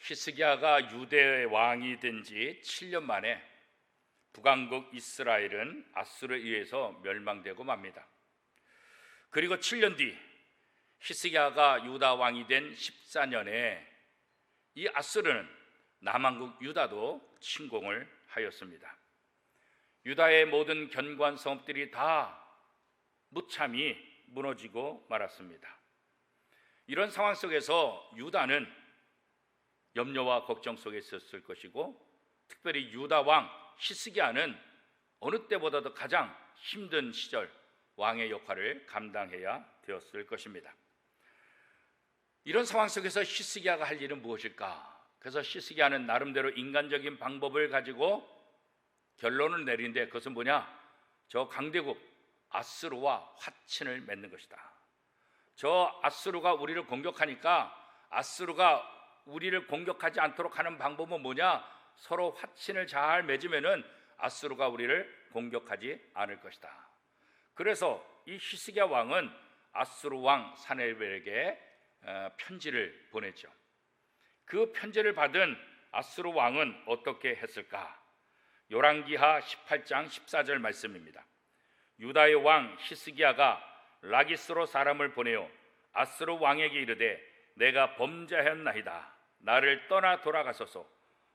히스기야가 유대 왕이 된 지 7년 만에 북왕국 이스라엘은 아수르에 의해서 멸망되고 맙니다. 그리고 7년 뒤 히스기야가 유다 왕이 된 14년에 이 아수르는 남왕국 유다도 침공을 하였습니다. 유다의 모든 견고한 성읍들이 다 무참히 무너지고 말았습니다. 이런 상황 속에서 유다는 염려와 걱정 속에 있었을 것이고 특별히 유다 왕 히스기야는 어느 때보다도 가장 힘든 시절 왕의 역할을 감당해야 되었을 것입니다. 이런 상황 속에서 히스기야가 할 일은 무엇일까? 그래서 히스기야는 나름대로 인간적인 방법을 가지고 결론을 내린데 그것은 뭐냐? 저 강대국 아스루와 화친을 맺는 것이다. 저 아스루가 우리를 공격하니까 아스루가 우리를 공격하지 않도록 하는 방법은 뭐냐? 서로 화친을 잘 맺으면은 아스루가 우리를 공격하지 않을 것이다. 그래서 이 히스기야 왕은 아스루 왕 사네벨에게 어, 편지를 보냈죠. 그 편지를 받은 아스루 왕은 어떻게 했을까? 요란기하 18장 14절 말씀입니다. 유다의 왕 히스기야가 라기스로 사람을 보내어 아스루 왕에게 이르되 내가 범죄하였나이다. 나를 떠나 돌아가소서.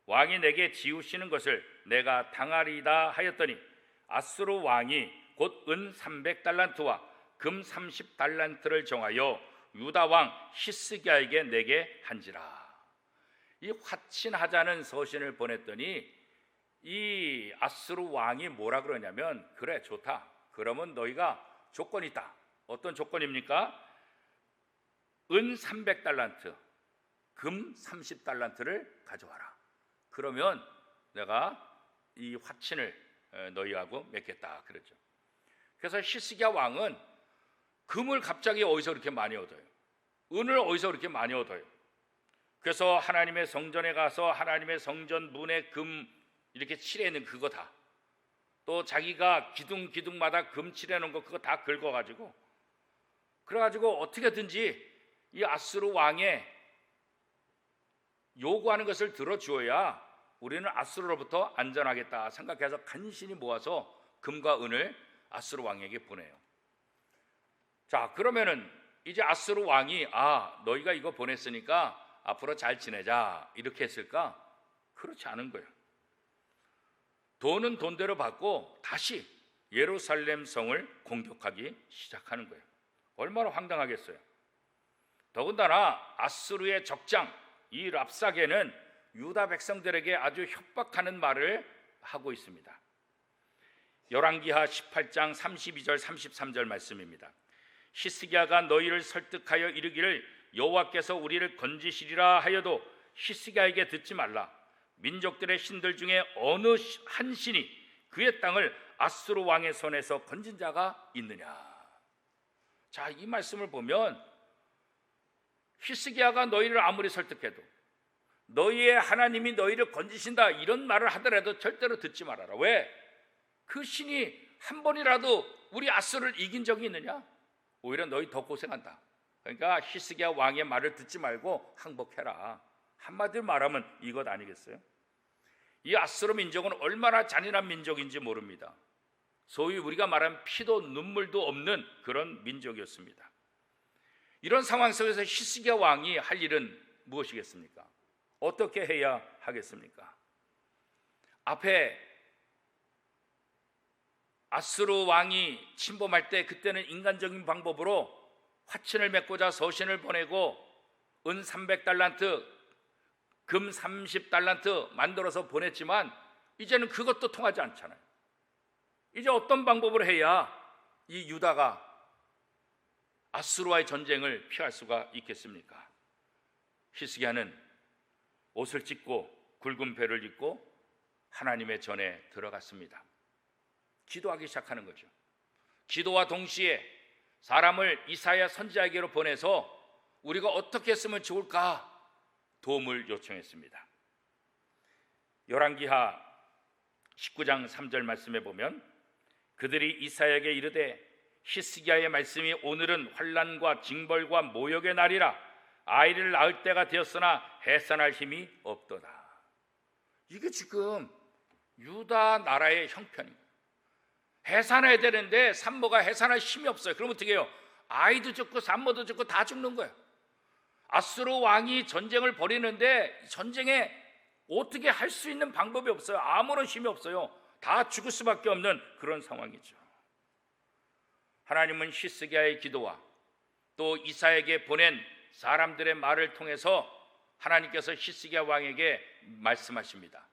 왕이 내게 지우시는 것을 내가 당하리이다 하였더니 아스루 왕이 곧 은 300달란트와 금 30달란트를 정하여 유다 왕 히스기야에게 내게 한지라. 이 화친하자는 서신을 보냈더니 이 아스루 왕이 뭐라 그러냐면 그래 좋다. 그러면 너희가 조건이 있다. 어떤 조건입니까? 은 300달란트, 금 30달란트를 가져와라. 그러면 내가 이 화친을 너희하고 맺겠다 그랬죠. 그래서 히스기야 왕은 금을 갑자기 어디서 그렇게 많이 얻어요? 은을 어디서 그렇게 많이 얻어요? 그래서 하나님의 성전에 가서 하나님의 성전 문에 금 이렇게 칠해 있는 그거 다. 또 자기가 기둥 기둥마다 금 칠해 놓은 거 그거 다 긁어 가지고 그래 가지고 어떻게든지 이 아스루 왕의 요구하는 것을 들어주어야 우리는 아스루로부터 안전하겠다 생각해서 간신히 모아서 금과 은을 아스루 왕에게 보내요. 자, 그러면은 이제 아스루 왕이 아, 너희가 이거 보냈으니까 앞으로 잘 지내자. 이렇게 했을까? 그렇지 않은 거예요. 돈은 돈대로 받고 다시 예루살렘 성을 공격하기 시작하는 거예요. 얼마나 황당하겠어요. 더군다나 아스루의 적장 이 랍사게는 유다 백성들에게 아주 협박하는 말을 하고 있습니다. 열왕기하 18장 32절 33절 말씀입니다. 히스기야가 너희를 설득하여 이르기를 여호와께서 우리를 건지시리라 하여도 히스기야에게 듣지 말라. 민족들의 신들 중에 어느 한 신이 그의 땅을 아스루 왕의 손에서 건진 자가 있느냐? 자, 이 말씀을 보면 히스기야가 너희를 아무리 설득해도 너희의 하나님이 너희를 건지신다 이런 말을 하더라도 절대로 듣지 말아라. 왜? 그 신이 한 번이라도 우리 아스를 이긴 적이 있느냐? 오히려 너희 더 고생한다. 그러니까 히스기야 왕의 말을 듣지 말고 항복해라. 한마디로 말하면 이것 아니겠어요? 이 아스로 민족은 얼마나 잔인한 민족인지 모릅니다. 소위 우리가 말하는 피도 눈물도 없는 그런 민족이었습니다. 이런 상황 속에서 히스기야 왕이 할 일은 무엇이겠습니까? 어떻게 해야 하겠습니까? 앞에 아스루 왕이 침범할 때 그때는 인간적인 방법으로 화친을 맺고자 서신을 보내고 은 300달란트, 금 30달란트 만들어서 보냈지만 이제는 그것도 통하지 않잖아요. 이제 어떤 방법으로 해야 이 유다가 아스루와의 전쟁을 피할 수가 있겠습니까? 히스기야는 옷을 찢고 굵은 배를 입고 하나님의 전에 들어갔습니다. 기도하기 시작하는 거죠. 기도와 동시에 사람을 이사야 선지자에게로 보내서 우리가 어떻게 했으면 좋을까 도움을 요청했습니다. 열왕기하 19장 3절 말씀에 보면 그들이 이사야에게 이르되 히스기야의 말씀이 오늘은 환란과 징벌과 모욕의 날이라 아이를 낳을 때가 되었으나 해산할 힘이 없도다. 이게 지금 유다 나라의 형편입니다. 해산해야 되는데 산모가 해산할 힘이 없어요. 그럼 어떻게 해요? 아이도 죽고 산모도 죽고 다 죽는 거예요. 아수르 왕이 전쟁을 벌이는데 전쟁에 어떻게 할 수 있는 방법이 없어요. 아무런 힘이 없어요. 다 죽을 수밖에 없는 그런 상황이죠. 하나님은 히스기야의 기도와 또 이사에게 보낸 사람들의 말을 통해서 하나님께서 히스기야 왕에게 말씀하십니다.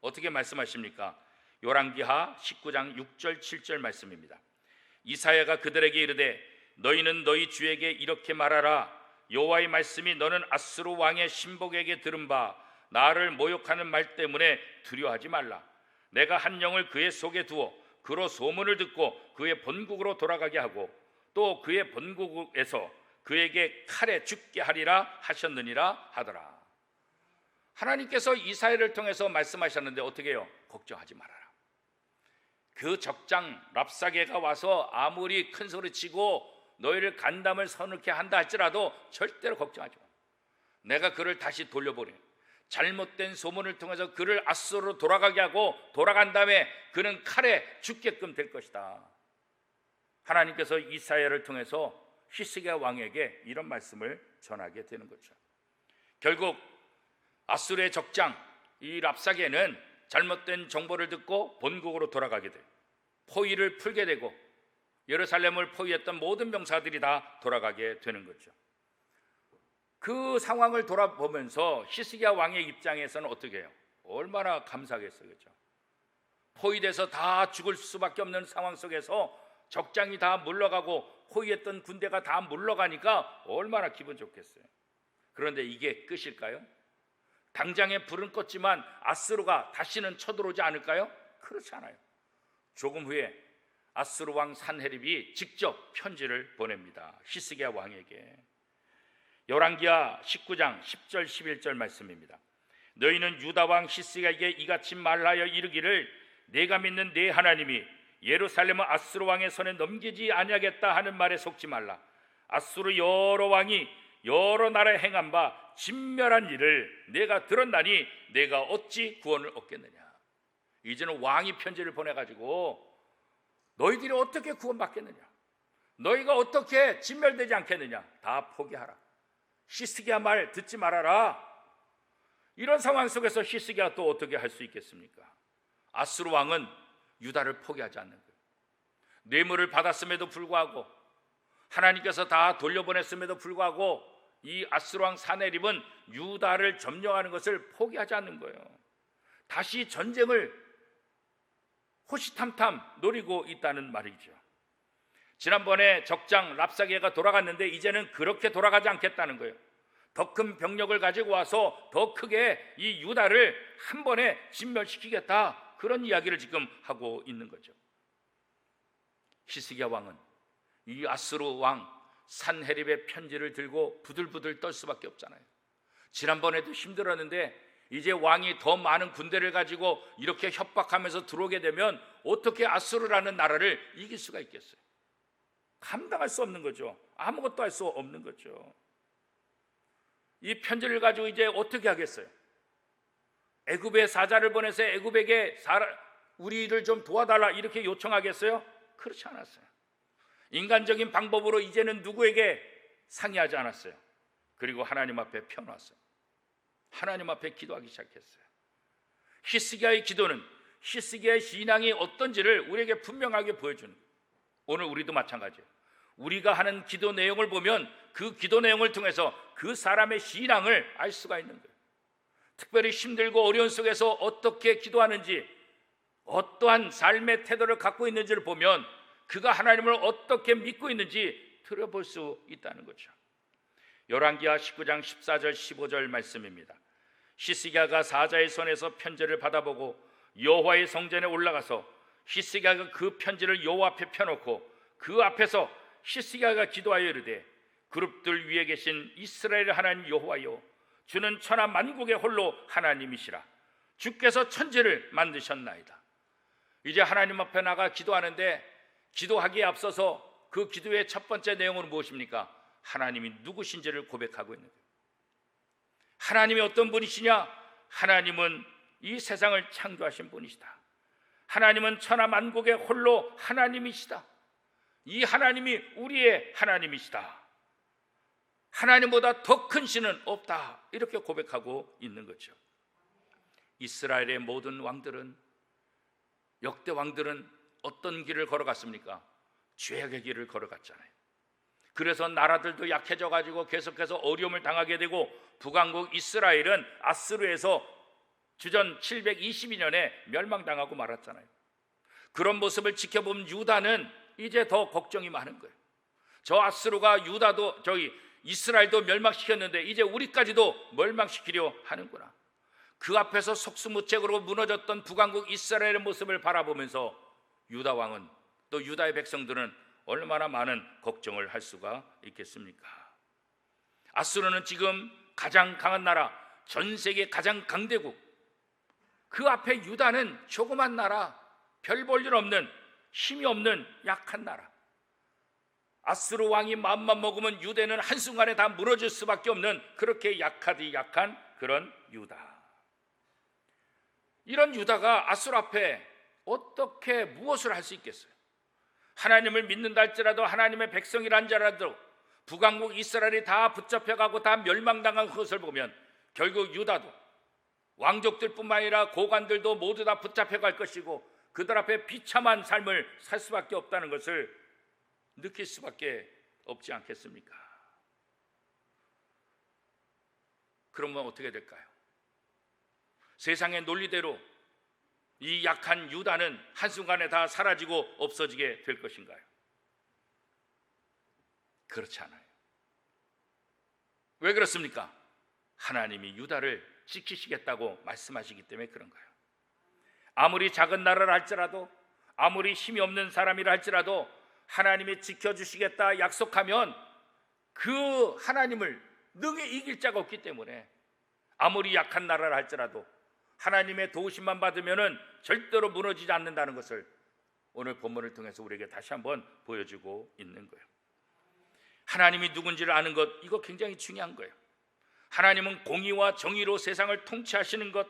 어떻게 말씀하십니까? 요랑기하 19장 6절 7절 말씀입니다. 이사야가 그들에게 이르되 너희는 너희 주에게 이렇게 말하라 여호와의 말씀이 너는 아스루 왕의 신복에게 들은 바 나를 모욕하는 말 때문에 두려워하지 말라 내가 한 영을 그의 속에 두어 그로 소문을 듣고 그의 본국으로 돌아가게 하고 또 그의 본국에서 그에게 칼에 죽게 하리라 하셨느니라 하더라. 하나님께서 이사야를 통해서 말씀하셨는데 어떻게 해요? 걱정하지 말아라. 그 적장 랍사게가 와서 아무리 큰 소리 치고 너희를 간담을 서늘케 한다 할지라도 절대로 걱정하지 마. 내가 그를 다시 돌려보내. 잘못된 소문을 통해서 그를 아스로 돌아가게 하고 돌아간 다음에 그는 칼에 죽게끔 될 것이다. 하나님께서 이사야를 통해서 히스기야 왕에게 이런 말씀을 전하게 되는 거죠. 결국 아수르의 적장 이 랍사게는 잘못된 정보를 듣고 본국으로 돌아가게 돼. 포위를 풀게 되고 예루살렘을 포위했던 모든 병사들이 다 돌아가게 되는 거죠. 그 상황을 돌아보면서 히스기야 왕의 입장에서는 어떻게 해요? 얼마나 감사하겠어요, 그렇죠? 포위돼서 다 죽을 수밖에 없는 상황 속에서 적장이 다 물러가고 포위했던 군대가 다 물러가니까 얼마나 기분 좋겠어요. 그런데 이게 끝일까요? 당장에 불은 껐지만 아스루가 다시는 쳐들어오지 않을까요? 그렇지 않아요. 조금 후에 아스루 왕 산헤립이 직접 편지를 보냅니다. 히스기야 왕에게. 열왕기하 19장 10절 11절 말씀입니다. 너희는 유다 왕 히스기야에게 이같이 말하여 이르기를 내가 믿는 내 하나님이 예루살렘을 아스루 왕의 손에 넘기지 아니하겠다 하는 말에 속지 말라. 아스루 여러 왕이 여러 나라에 행한 바 진멸한 일을 내가 들었나니 내가 어찌 구원을 얻겠느냐. 이제는 왕이 편지를 보내 가지고 너희들이 어떻게 구원받겠느냐? 너희가 어떻게 진멸되지 않겠느냐? 다 포기하라. 히스기야 말 듣지 말아라. 이런 상황 속에서 히스기야 또 어떻게 할 수 있겠습니까? 아스루 왕은 유다를 포기하지 않는 거예요. 뇌물을 받았음에도 불구하고 하나님께서 다 돌려보냈음에도 불구하고 이 아스루 왕 사네립은 유다를 점령하는 것을 포기하지 않는 거예요. 다시 전쟁을 호시탐탐 노리고 있다는 말이죠. 지난번에 적장 랍사게가 돌아갔는데 이제는 그렇게 돌아가지 않겠다는 거예요. 더 큰 병력을 가지고 와서 더 크게 이 유다를 한 번에 진멸시키겠다. 그런 이야기를 지금 하고 있는 거죠. 히스기야 왕은 이 아스루 왕 산헤립의 편지를 들고 부들부들 떨 수밖에 없잖아요. 지난번에도 힘들었는데 이제 왕이 더 많은 군대를 가지고 이렇게 협박하면서 들어오게 되면 어떻게 아수르라는 나라를 이길 수가 있겠어요? 감당할 수 없는 거죠. 아무것도 할 수 없는 거죠. 이 편지를 가지고 이제 어떻게 하겠어요? 애굽에 사자를 보내서 애굽에게 우리를 좀 도와달라 이렇게 요청하겠어요? 그렇지 않았어요. 인간적인 방법으로 이제는 누구에게 상의하지 않았어요. 그리고 하나님 앞에 펴놨어요. 하나님 앞에 기도하기 시작했어요. 히스기야의 기도는 히스기야의 신앙이 어떤지를 우리에게 분명하게 보여주는 거예요. 오늘 우리도 마찬가지예요. 우리가 하는 기도 내용을 보면 그 기도 내용을 통해서 그 사람의 신앙을 알 수가 있는 거예요. 특별히 힘들고 어려운 속에서 어떻게 기도하는지 어떠한 삶의 태도를 갖고 있는지를 보면 그가 하나님을 어떻게 믿고 있는지 들어볼 수 있다는 거죠. 열왕기하 19장 14절 15절 말씀입니다. 히스기야가 사자의 손에서 편지를 받아보고 여호와의 성전에 올라가서 히스기야가 그 편지를 여호와 앞에 펴놓고 그 앞에서 히스기야가 기도하여 이르되 그룹들 위에 계신 이스라엘 하나님 여호와여 주는 천하 만국의 홀로 하나님이시라 주께서 천지를 만드셨나이다. 이제 하나님 앞에 나가 기도하는데 기도하기에 앞서서 그 기도의 첫 번째 내용은 무엇입니까? 하나님이 누구신지를 고백하고 있는. 하나님이 어떤 분이시냐? 하나님은 이 세상을 창조하신 분이시다. 하나님은 천하 만국의 홀로 하나님이시다. 이 하나님이 우리의 하나님이시다. 하나님보다 더 큰 신은 없다. 이렇게 고백하고 있는 거죠. 이스라엘의 모든 왕들은 역대 왕들은 어떤 길을 걸어갔습니까? 죄악의 길을 걸어갔잖아요. 그래서 나라들도 약해져 가지고 계속해서 어려움을 당하게 되고 북왕국 이스라엘은 아스루에서 주전 722년에 멸망당하고 말았잖아요. 그런 모습을 지켜본 유다는 이제 더 걱정이 많은 거예요. 저 아스루가 유다도 저기 이스라엘도 멸망시켰는데 이제 우리까지도 멸망시키려 하는구나. 그 앞에서 속수무책으로 무너졌던 북왕국 이스라엘의 모습을 바라보면서 유다 왕은 또 유다의 백성들은 얼마나 많은 걱정을 할 수가 있겠습니까? 아수르는 지금 가장 강한 나라, 전 세계 가장 강대국. 그 앞에 유다는 조그만 나라, 별 볼 일 없는 힘이 없는 약한 나라. 아스루 왕이 마음만 먹으면 유대는 한순간에 다 무너질 수밖에 없는 그렇게 약하디 약한 그런 유다. 이런 유다가 아수르 앞에 어떻게 무엇을 할 수 있겠어요? 하나님을 믿는다 할지라도 하나님의 백성이란 자라도 북왕국 이스라엘이 다 붙잡혀가고 다 멸망당한 것을 보면 결국 유다도 왕족들뿐만 아니라 고관들도 모두 다 붙잡혀갈 것이고 그들 앞에 비참한 삶을 살 수밖에 없다는 것을 느낄 수밖에 없지 않겠습니까? 그러면 어떻게 될까요? 세상의 논리대로 이 약한 유다는 한순간에 다 사라지고 없어지게 될 것인가요? 그렇지 않아요. 왜 그렇습니까? 하나님이 유다를 지키시겠다고 말씀하시기 때문에 그런 거예요. 아무리 작은 나라를 할지라도 아무리 힘이 없는 사람이라 할지라도 하나님이 지켜주시겠다 약속하면 그 하나님을 능히 이길 자가 없기 때문에 아무리 약한 나라를 할지라도 하나님의 도우심만 받으면은 절대로 무너지지 않는다는 것을 오늘 본문을 통해서 우리에게 다시 한번 보여주고 있는 거예요. 하나님이 누군지를 아는 것 이거 굉장히 중요한 거예요. 하나님은 공의와 정의로 세상을 통치하시는 것,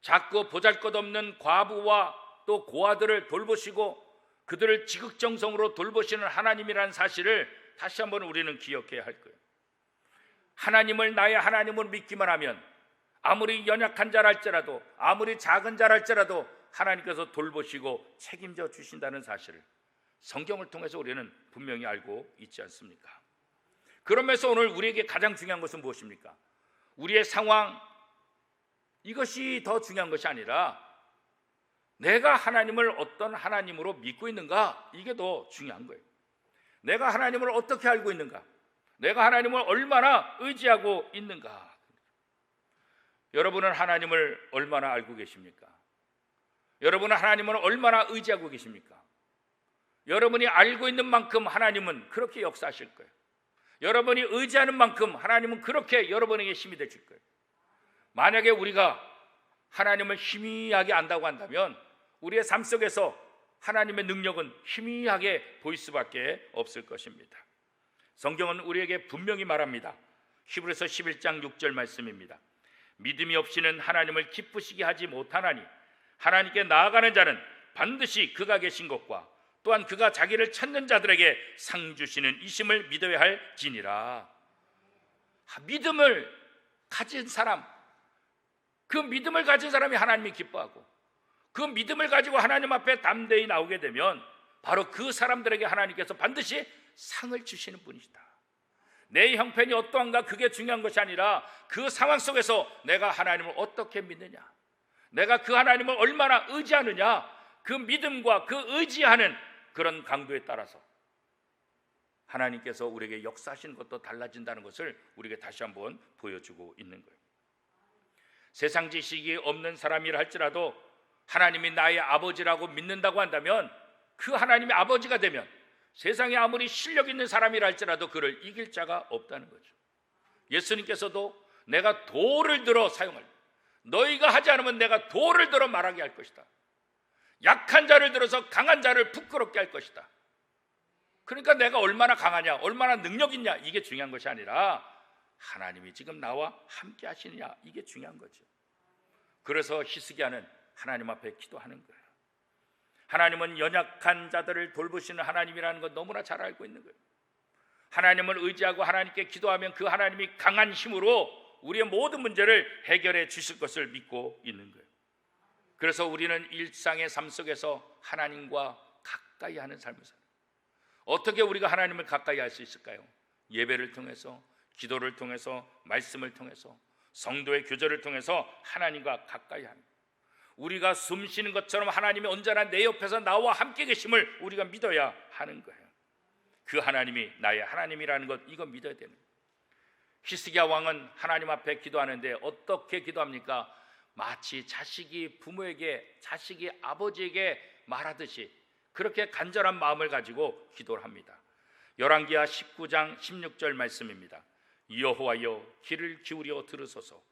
작고 보잘것없는 과부와 또 고아들을 돌보시고 그들을 지극정성으로 돌보시는 하나님이라는 사실을 다시 한번 우리는 기억해야 할 거예요. 하나님을 나의 하나님으로 믿기만 하면 아무리 연약한 자랄지라도 아무리 작은 자랄지라도 하나님께서 돌보시고 책임져 주신다는 사실을 성경을 통해서 우리는 분명히 알고 있지 않습니까? 그러면서 오늘 우리에게 가장 중요한 것은 무엇입니까? 우리의 상황 이것이 더 중요한 것이 아니라 내가 하나님을 어떤 하나님으로 믿고 있는가 이게 더 중요한 거예요. 내가 하나님을 어떻게 알고 있는가? 내가 하나님을 얼마나 의지하고 있는가? 여러분은 하나님을 얼마나 알고 계십니까? 여러분은 하나님을 얼마나 의지하고 계십니까? 여러분이 알고 있는 만큼 하나님은 그렇게 역사하실 거예요. 여러분이 의지하는 만큼 하나님은 그렇게 여러분에게 힘이 되실 거예요. 만약에 우리가 하나님을 희미하게 안다고 한다면 우리의 삶 속에서 하나님의 능력은 희미하게 보일 수밖에 없을 것입니다. 성경은 우리에게 분명히 말합니다. 히브리서 11장 6절 말씀입니다. 믿음이 없이는 하나님을 기쁘시게 하지 못하나니 하나님께 나아가는 자는 반드시 그가 계신 것과 또한 그가 자기를 찾는 자들에게 상 주시는 이심을 믿어야 할 지니라. 믿음을 가진 사람, 그 믿음을 가진 사람이 하나님이 기뻐하고 그 믿음을 가지고 하나님 앞에 담대히 나오게 되면 바로 그 사람들에게 하나님께서 반드시 상을 주시는 분이시다. 내 형편이 어떠한가 그게 중요한 것이 아니라 그 상황 속에서 내가 하나님을 어떻게 믿느냐, 내가 그 하나님을 얼마나 의지하느냐, 그 믿음과 그 의지하는 그런 강도에 따라서 하나님께서 우리에게 역사하시는 것도 달라진다는 것을 우리에게 다시 한번 보여주고 있는 거예요. 세상 지식이 없는 사람이라 할지라도 하나님이 나의 아버지라고 믿는다고 한다면 그 하나님의 아버지가 되면 세상에 아무리 실력 있는 사람이라 할지라도 그를 이길 자가 없다는 거죠. 예수님께서도 내가 돌을 들어 사용할 너희가 하지 않으면 내가 돌을 들어 말하게 할 것이다. 약한 자를 들어서 강한 자를 부끄럽게 할 것이다. 그러니까 내가 얼마나 강하냐, 얼마나 능력 있냐 이게 중요한 것이 아니라 하나님이 지금 나와 함께 하시느냐 이게 중요한 거죠. 그래서 히스기야는 하나님 앞에 기도하는 거예요. 하나님은 연약한 자들을 돌보시는 하나님이라는 것 너무나 잘 알고 있는 거예요. 하나님을 의지하고 하나님께 기도하면 그 하나님이 강한 힘으로 우리의 모든 문제를 해결해 주실 것을 믿고 있는 거예요. 그래서 우리는 일상의 삶 속에서 하나님과 가까이 하는 삶을 살아요. 어떻게 우리가 하나님을 가까이 할 수 있을까요? 예배를 통해서, 기도를 통해서, 말씀을 통해서, 성도의 교제를 통해서 하나님과 가까이 하는. 우리가 숨 쉬는 것처럼 하나님이 언제나 내 옆에서 나와 함께 계심을 우리가 믿어야 하는 거예요. 그 하나님이 나의 하나님이라는 것 이거 믿어야 되는 거예요. 히스기야 왕은 하나님 앞에 기도하는데 어떻게 기도합니까? 마치 자식이 부모에게 자식이 아버지에게 말하듯이 그렇게 간절한 마음을 가지고 기도를 합니다. 열왕기하 19장 16절 말씀입니다. 여호와여 귀를 기울여 들으소서.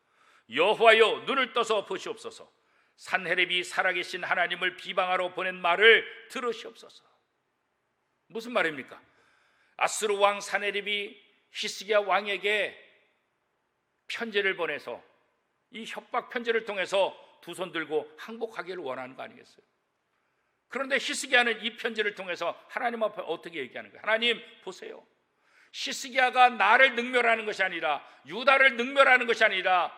여호와여 눈을 떠서 보시옵소서. 산헤렙이 살아계신 하나님을 비방하러 보낸 말을 들으시옵소서. 무슨 말입니까? 아스루 왕 산헤립이 히스기야 왕에게 편지를 보내서 이 협박 편지를 통해서 두 손 들고 항복하기를 원하는 거 아니겠어요? 그런데 히스기야는 이 편지를 통해서 하나님 앞에 어떻게 얘기하는 거예요? 하나님 보세요. 히스기야가 나를 능멸하는 것이 아니라 유다를 능멸하는 것이 아니라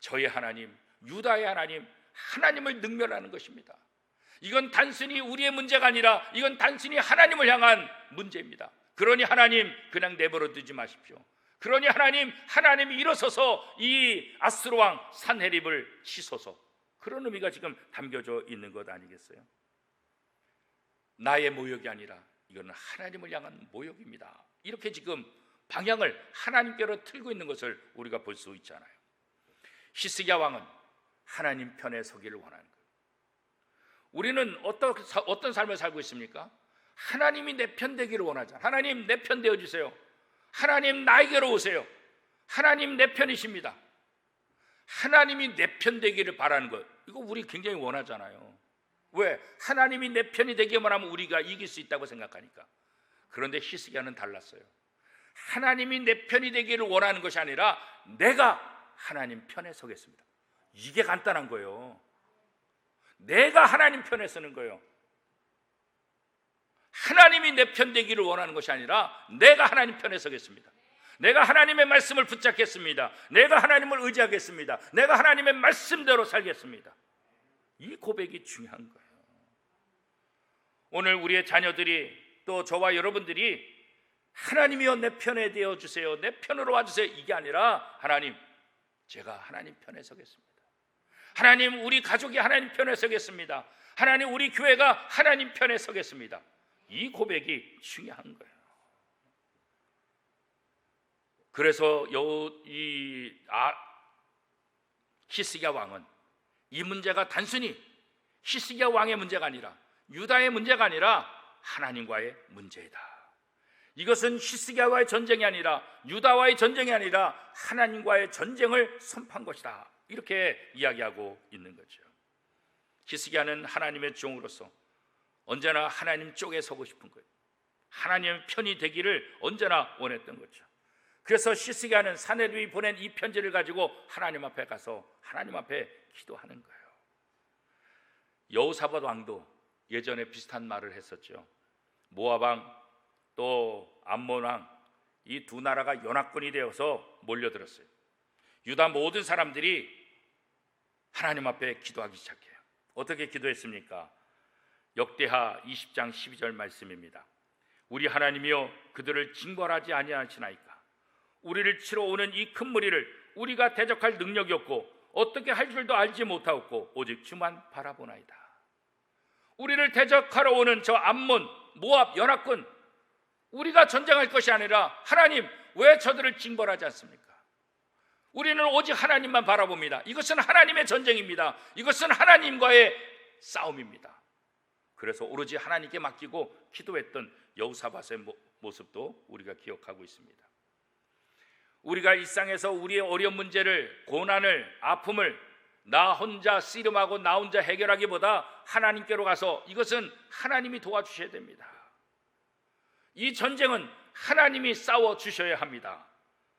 저의 하나님, 유다의 하나님, 하나님을 능멸하는 것입니다. 이건 단순히 우리의 문제가 아니라 이건 단순히 하나님을 향한 문제입니다. 그러니 하나님 그냥 내버려 두지 마십시오. 그러니 하나님 하나님이 일어서서 이 아스로 왕 산헤립을 치소서. 그런 의미가 지금 담겨져 있는 것 아니겠어요? 나의 모욕이 아니라 이거는 하나님을 향한 모욕입니다. 이렇게 지금 방향을 하나님께로 틀고 있는 것을 우리가 볼 수 있잖아요. 히스기야 왕은 하나님 편에 서기를 원하는 거예요. 우리는 어떤 어떤 삶을 살고 있습니까? 하나님이 내 편 되기를 원하잖아. 하나님 내 편 되어 주세요. 하나님 나에게로 오세요. 하나님 내 편이십니다. 하나님이 내 편 되기를 바라는 것. 이거 우리 굉장히 원하잖아요. 왜? 하나님이 내 편이 되기만 하면 우리가 이길 수 있다고 생각하니까. 그런데 히스기야는 달랐어요. 하나님이 내 편이 되기를 원하는 것이 아니라 내가 하나님 편에 서겠습니다. 이게 간단한 거예요. 내가 하나님 편에 서는 거예요. 하나님이 내 편 되기를 원하는 것이 아니라 내가 하나님 편에 서겠습니다. 내가 하나님의 말씀을 붙잡겠습니다. 내가 하나님을 의지하겠습니다. 내가 하나님의 말씀대로 살겠습니다. 이 고백이 중요한 거예요. 오늘 우리의 자녀들이 또 저와 여러분들이 하나님이여 내 편에 되어 주세요. 내 편으로 와 주세요. 이게 아니라 하나님 제가 하나님 편에 서겠습니다. 하나님 우리 가족이 하나님 편에 서겠습니다. 하나님 우리 교회가 하나님 편에 서겠습니다. 이 고백이 중요한 거예요. 그래서 이 아, 히스기야 왕은 이 문제가 단순히 히스기야 왕의 문제가 아니라 유다의 문제가 아니라 하나님과의 문제이다. 이것은 히스기야와의 전쟁이 아니라 유다와의 전쟁이 아니라 하나님과의 전쟁을 선포한 것이다. 이렇게 이야기하고 있는 거죠. 히스기야는 하나님의 종으로서 언제나 하나님 쪽에 서고 싶은 거예요. 하나님의 편이 되기를 언제나 원했던 거죠. 그래서 히스기야는 사내들이 보낸 이 편지를 가지고 하나님 앞에 가서 하나님 앞에 기도하는 거예요. 여호사밧 왕도 예전에 비슷한 말을 했었죠. 왕또 암몬 왕 이 두 나라가 연합군이 되어서 몰려들었어요. 유다 모든 사람들이 하나님 앞에 기도하기 시작해요. 어떻게 기도했습니까? 역대하 20장 12절 말씀입니다. 우리 하나님이여 그들을 징벌하지 아니하시나이까? 우리를 치러 오는 이 큰 무리를 우리가 대적할 능력이 없고 어떻게 할 줄도 알지 못하고 오직 주만 바라보나이다. 우리를 대적하러 오는 저 암몬 모압 연합군 우리가 전쟁할 것이 아니라 하나님 왜 저들을 징벌하지 않습니까? 우리는 오직 하나님만 바라봅니다. 이것은 하나님의 전쟁입니다. 이것은 하나님과의 싸움입니다. 그래서 오로지 하나님께 맡기고 기도했던 여우사밧의 모습도 우리가 기억하고 있습니다. 우리가 일상에서 우리의 어려운 문제를 고난을 아픔을 나 혼자 씨름하고 나 혼자 해결하기보다 하나님께로 가서 이것은 하나님이 도와주셔야 됩니다. 이 전쟁은 하나님이 싸워 주셔야 합니다.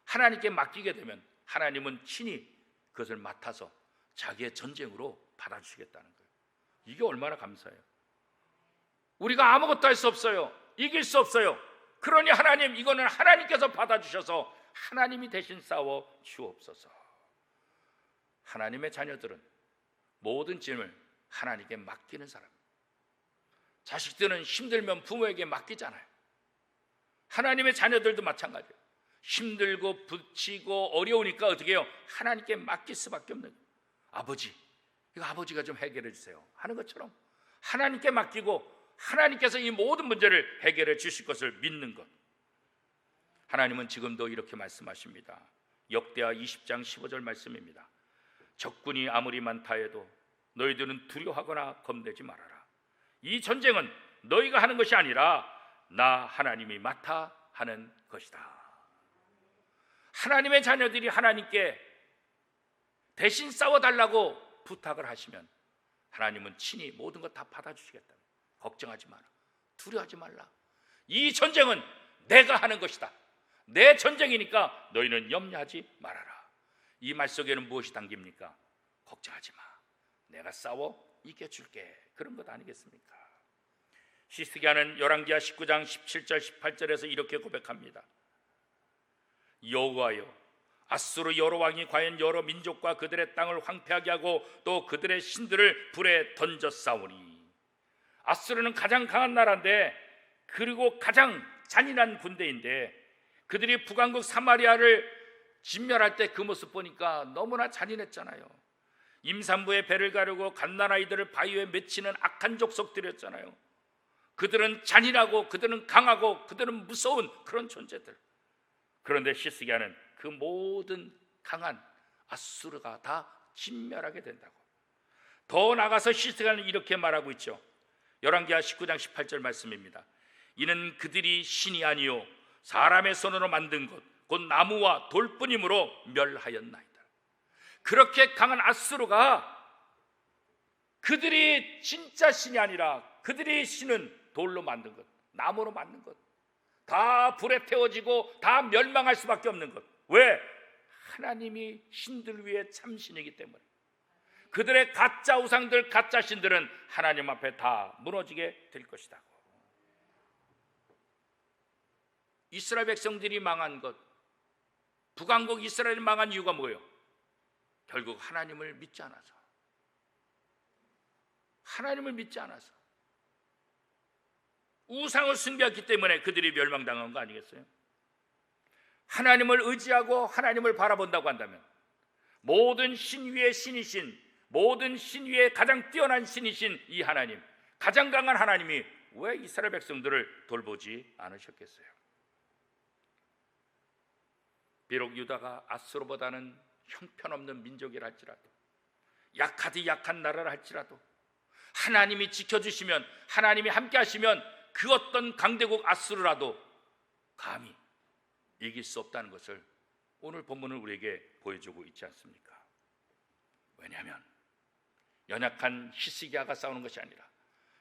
하나님께 맡기게 되면 하나님은 친히 그것을 맡아서 자기의 전쟁으로 받아주시겠다는 거예요. 이게 얼마나 감사해요. 우리가 아무것도 할 수 없어요. 이길 수 없어요. 그러니 하나님 이거는 하나님께서 받아주셔서 하나님이 대신 싸워 주옵소서. 하나님의 자녀들은 모든 짐을 하나님께 맡기는 사람. 자식들은 힘들면 부모에게 맡기잖아요. 하나님의 자녀들도 마찬가지예요. 힘들고 붙이고 어려우니까 어떻게 해요? 하나님께 맡길 수밖에 없는 거예요. 아버지, 이거 아버지가 좀 해결해 주세요. 하는 것처럼 하나님께 맡기고 하나님께서 이 모든 문제를 해결해 주실 것을 믿는 것. 하나님은 지금도 이렇게 말씀하십니다. 역대하 20장 15절 말씀입니다. 적군이 아무리 많다 해도 너희들은 두려워하거나 겁내지 말아라. 이 전쟁은 너희가 하는 것이 아니라 나 하나님이 맡아 하는 것이다. 하나님의 자녀들이 하나님께 대신 싸워달라고 부탁을 하시면 하나님은 친히 모든 것 다 받아주시겠다. 걱정하지 마라. 두려워하지 말라. 이 전쟁은 내가 하는 것이다. 내 전쟁이니까 너희는 염려하지 말아라. 이 말 속에는 무엇이 담깁니까? 걱정하지 마. 내가 싸워 이겨줄게. 그런 것 아니겠습니까? 시스기야는 열왕기하 19장 17절 18절에서 이렇게 고백합니다. 여호와여 아수르 여러 왕이 과연 여러 민족과 그들의 땅을 황폐하게 하고 또 그들의 신들을 불에 싸우니 아수르는 가장 강한 나라인데 그리고 가장 잔인한 군대인데 그들이 북왕국 사마리아를 진멸할 때 그 모습 보니까 너무나 잔인했잖아요. 임산부의 배를 가르고 갓난아이들을 바위에 맺히는 악한 족속들이었잖아요. 그들은 잔인하고 그들은 강하고 그들은 무서운 그런 존재들. 그런데 시스기야는 그 모든 강한 아수르가 다 진멸하게 된다고. 더 나가서 시스기야는 이렇게 말하고 있죠. 열왕기하 19장 18절 말씀입니다. 이는 그들이 신이 아니요 사람의 손으로 만든 것, 곧 나무와 돌뿐이므로 멸하였나이다. 그렇게 강한 아수르가 그들이 진짜 신이 아니라 그들이 신은 돌로 만든 것, 나무로 만든 것, 다 불에 태워지고 다 멸망할 수밖에 없는 것. 왜? 하나님이 신들 위해 참신이기 때문에. 그들의 가짜 우상들, 가짜 신들은 하나님 앞에 다 무너지게 될 것이다. 이스라엘 백성들이 망한 것, 북왕국 이스라엘이 망한 이유가 뭐예요? 결국 하나님을 믿지 않아서. 하나님을 믿지 않아서. 우상을 숭배했기 때문에 그들이 멸망당한 거 아니겠어요? 하나님을 의지하고 하나님을 바라본다고 한다면 모든 신 위의 신이신 모든 신 위에 가장 뛰어난 신이신 이 하나님 가장 강한 하나님이 왜 이스라엘 백성들을 돌보지 않으셨겠어요? 비록 유다가 아스로보다는 형편없는 민족이라 할지라도 약하디 약한 나라라 할지라도 하나님이 지켜주시면 하나님이 함께 하시면 그 어떤 강대국 아수르라도 감히 이길 수 없다는 것을 오늘 본문을 우리에게 보여주고 있지 않습니까? 왜냐하면 연약한 히스기야가 싸우는 것이 아니라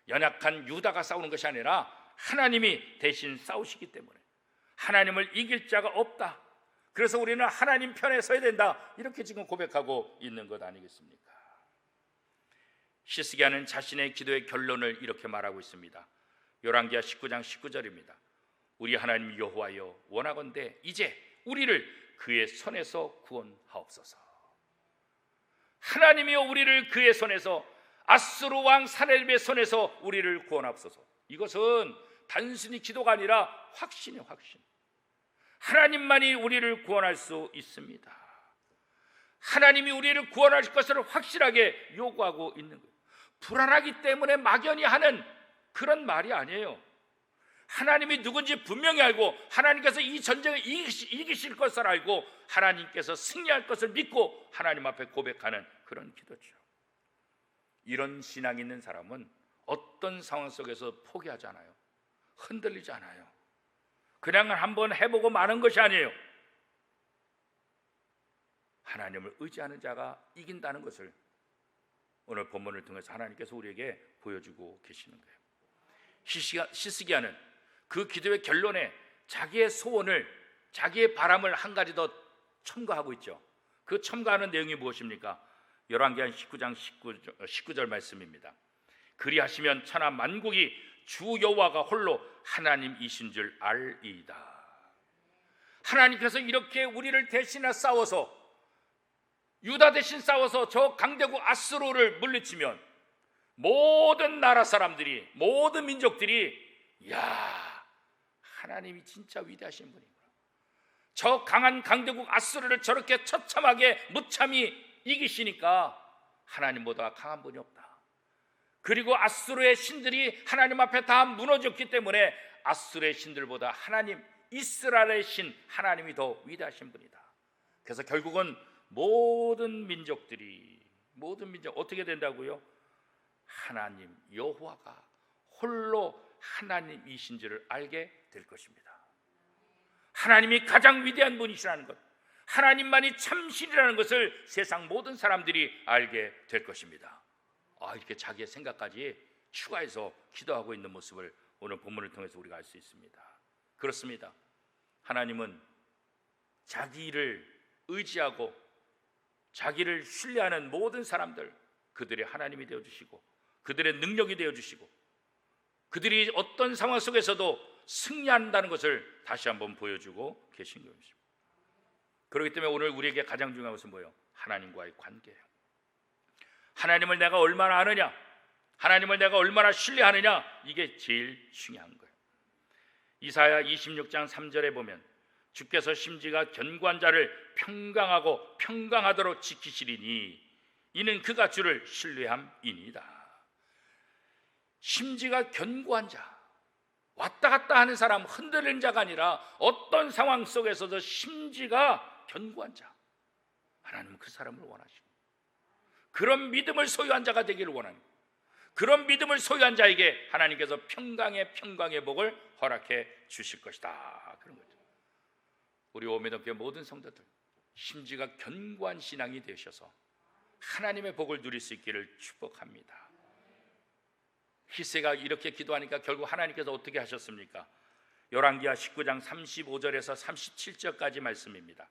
연약한 유다가 싸우는 것이 아니라 하나님이 대신 싸우시기 때문에 하나님을 이길 자가 없다. 그래서 우리는 하나님 편에 서야 된다. 이렇게 지금 고백하고 있는 것 아니겠습니까? 시스기야는 자신의 기도의 결론을 이렇게 말하고 있습니다. 열왕기하 19장 19절입니다. 우리 하나님 여호와여 원하건대 이제 우리를 그의 손에서 구원하옵소서. 하나님이여 우리를 그의 손에서 아스루 왕 사넬베 손에서 우리를 구원하옵소서. 이것은 단순히 기도가 아니라 확신이 확신. 하나님만이 우리를 구원할 수 있습니다. 하나님이 우리를 구원하실 것을 확실하게 요구하고 있는 거예요. 불안하기 때문에 막연히 하는 그런 말이 아니에요. 하나님이 누군지 분명히 알고 하나님께서 이 전쟁을 이기실 것을 알고 하나님께서 승리할 것을 믿고 하나님 앞에 고백하는 그런 기도죠. 이런 신앙 있는 사람은 어떤 상황 속에서 포기하지 않아요. 흔들리지 않아요. 그냥 한번 해보고 마는 것이 아니에요. 하나님을 의지하는 자가 이긴다는 것을 오늘 본문을 통해서 하나님께서 우리에게 보여주고 계시는 거예요. 시스기야는 그 기도의 결론에 자기의 소원을 자기의 바람을 한 가지 더 첨가하고 있죠. 그 첨가하는 내용이 무엇입니까? 열왕기한 19장 19절, 19 절 말씀입니다. 그리하시면 천하 만국이 주 여호와가 홀로 하나님이신 줄 알이다. 하나님께서 이렇게 우리를 대신해 싸워서 유다 대신 싸워서 저 강대국 아스로를 물리치면 모든 나라 사람들이 모든 민족들이 야 하나님이 진짜 위대하신 분이구나. 저 강한 강대국 아스르를 저렇게 처참하게 무참히 이기시니까 하나님보다 강한 분이 없다. 그리고 아스르의 신들이 하나님 앞에 다 무너졌기 때문에 아스르의 신들보다 하나님 이스라엘의 신 하나님이 더 위대하신 분이다. 그래서 결국은 모든 민족들이 모든 민족 어떻게 된다고요? 하나님 여호와가 홀로 하나님이신 줄을 알게 될 것입니다. 하나님이 가장 위대한 분이시라는 것, 하나님만이 참신이라는 것을 세상 모든 사람들이 알게 될 것입니다. 아, 이렇게 자기의 생각까지 추가해서 기도하고 있는 모습을 오늘 본문을 통해서 우리가 알 수 있습니다. 그렇습니다. 하나님은 자기를 의지하고 자기를 신뢰하는 모든 사람들 그들의 하나님이 되어 주시고 그들의 능력이 되어 주시고 그들이 어떤 상황 속에서도 승리한다는 것을 다시 한번 보여주고 계신 것입니다. 그렇기 때문에 오늘 우리에게 가장 중요한 것은 뭐예요? 하나님과의 관계예요. 하나님을 내가 얼마나 아느냐, 하나님을 내가 얼마나 신뢰하느냐, 이게 제일 중요한 거예요. 이사야 26장 3절에 보면 주께서 심지가 견고한 자를 평강하고 평강하도록 지키시리니 이는 그가 주를 신뢰함이니이다. 심지가 견고한 자, 왔다 갔다 하는 사람, 흔들리는 자가 아니라 어떤 상황 속에서도 심지가 견고한 자. 하나님은 그 사람을 원하시고 그런 믿음을 소유한 자가 되기를 원합니다. 그런 믿음을 소유한 자에게 하나님께서 평강의 평강의 복을 허락해 주실 것이다. 그런 거죠. 우리 오메덕교 모든 성도들 심지가 견고한 신앙이 되셔서 하나님의 복을 누릴 수 있기를 축복합니다. 히세가 이렇게 기도하니까 결국 하나님께서 어떻게 하셨습니까? 열왕기하 19장 35절에서 37절까지 말씀입니다.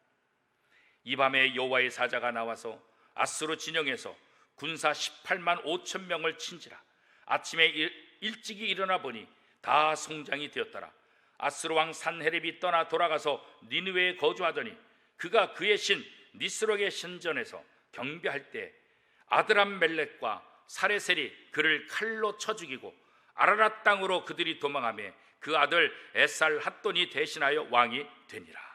이 밤에 여호와의 사자가 나와서 아스로 진영에서 군사 18만 5천 명을 친지라 아침에 일, 일찍이 일어나 보니 다 송장이 되었더라 아스로 왕 산헤립이 떠나 돌아가서 니느웨에 거주하더니 그가 그의 신 니스록의 신전에서 경배할 때 아드람 멜렉과 사레셀이 그를 칼로 쳐 죽이고 아라랏 땅으로 그들이 도망하며 그 아들 에살 핫돈이 대신하여 왕이 되니라.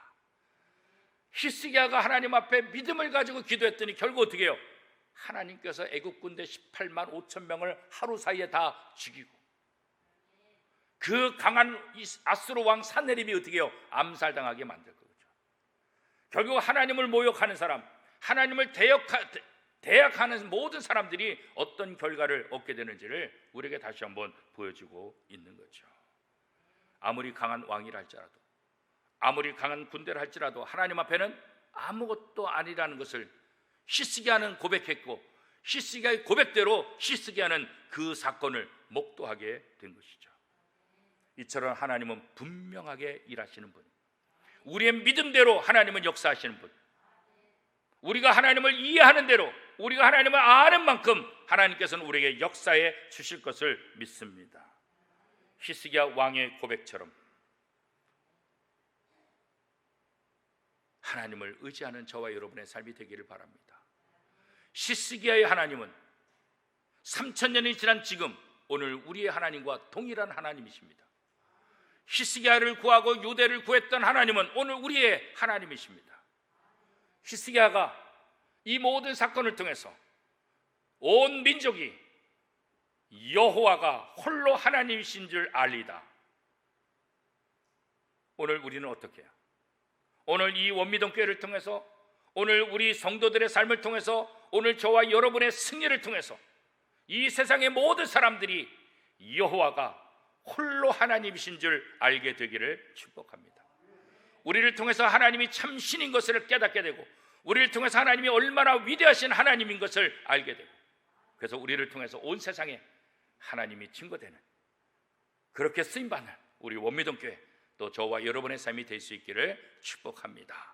히스기야가 하나님 앞에 믿음을 가지고 기도했더니 결국 어떻게 해요? 하나님께서 애국 군대 18만 5천 명을 하루 사이에 다 죽이고 그 강한 아스로 왕 사네립이 어떻게 해요? 암살당하게 만들 거죠. 결국 하나님을 모욕하는 사람, 하나님을 대역하, 대학 하는 모든 사람들이 어떤 결과를 얻게 되는지를 우리에게 다시 한번 보여주고 있는 거죠. 아무리 강한 왕이라 할지라도 아무리 강한 군대를 할지라도 하나님 앞에는 아무것도 아니라는 것을 시스기야는 고백했고 시스기야의 고백대로 시스기야는 그 사건을 목도하게 된 것이죠. 이처럼 하나님은 분명하게 일하시는 분. 우리의 믿음대로 하나님은 역사하시는 분. 우리가 하나님을 이해하는 대로 우리가 하나님을 아는 만큼 하나님께서는 우리에게 역사해 주실 것을 믿습니다. 히스기야 왕의 고백처럼 하나님을 의지하는 저와 여러분의 삶이 되기를 바랍니다. 히스기야의 하나님은 3천 년이 지난 지금 오늘 우리의 하나님과 동일한 하나님이십니다. 히스기야를 구하고 유대를 구했던 하나님은 오늘 우리의 하나님이십니다. 히스기야가 이 모든 사건을 통해서 온 민족이 여호와가 홀로 하나님이신 줄 알리다. 오늘 우리는 어떻게 해요? 오늘 이 원미동 교회를 통해서 오늘 우리 성도들의 삶을 통해서 오늘 저와 여러분의 승리를 통해서 이 세상의 모든 사람들이 여호와가 홀로 하나님이신 줄 알게 되기를 축복합니다. 우리를 통해서 하나님이 참 신인 것을 깨닫게 되고 우리를 통해서 하나님이 얼마나 위대하신 하나님인 것을 알게 되고 그래서 우리를 통해서 온 세상에 하나님이 증거되는 그렇게 쓰임 받는 우리 원미동 교회 또 저와 여러분의 삶이 될 수 있기를 축복합니다.